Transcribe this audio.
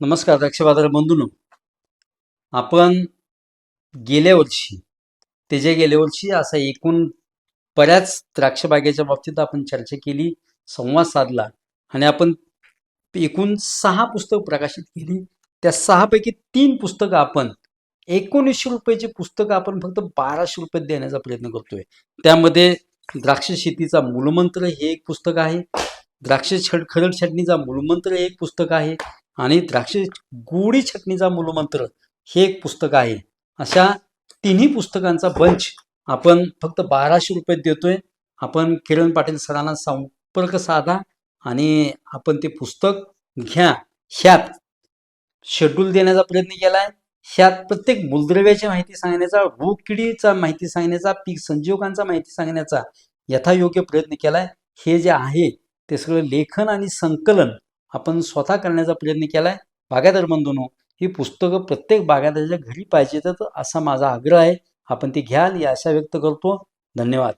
नमस्कार द्राक्ष बाजार बंधून. आपण गेल्या वर्षी त्याच्या गेल्या वर्षी असा एकूण बऱ्याच द्राक्ष बागेच्या बाबतीत आपण चर्चा केली संवाद साधला आणि आपण एकूण सहा पुस्तक प्रकाशित केली. त्या सहापैकी तीन पुस्तकं आपण एकोणीसशे रुपयाची पुस्तकं आपण फक्त बाराशे रुपये देण्याचा प्रयत्न करतोय. त्यामध्ये द्राक्ष शेतीचा मूलमंत्र हे एक पुस्तक आहे. द्राक्ष छड खरड छटणीचा मूलमंत्र हे एक पुस्तक आहे. आणि द्राक्ष गोडी छटणीचा मूलमंत्र हे एक पुस्तक आहे. अशा तिन्ही पुस्तकांचा बंच आपण फक्त बाराशे रुपये देतोय. आपण किरण पाटील सरांना संपर्क साधा आणि आपण ते पुस्तक घ्या. ह्यात शेड्यूल देण्याचा प्रयत्न केला आहे ह्यात प्रत्येक मूलद्रव्याची माहिती सांगण्याचा रोग किडीचा माहिती सांगण्याचा पीक संजीवकांचा माहिती सांगण्याचा यथायोग्य प्रयत्न केला आहे हे जे आहे ते सगळं लेखन आणि संकलन आपण स्वतः करण्याचा प्रयत्न केला आहे बागायतदार बंधूनो ही पुस्तकं प्रत्येक बागायतदाराच्या घरी पाहिजे तर असा माझा आग्रह आहे. आपण ती घ्याल ही आशा व्यक्त करतो. धन्यवाद.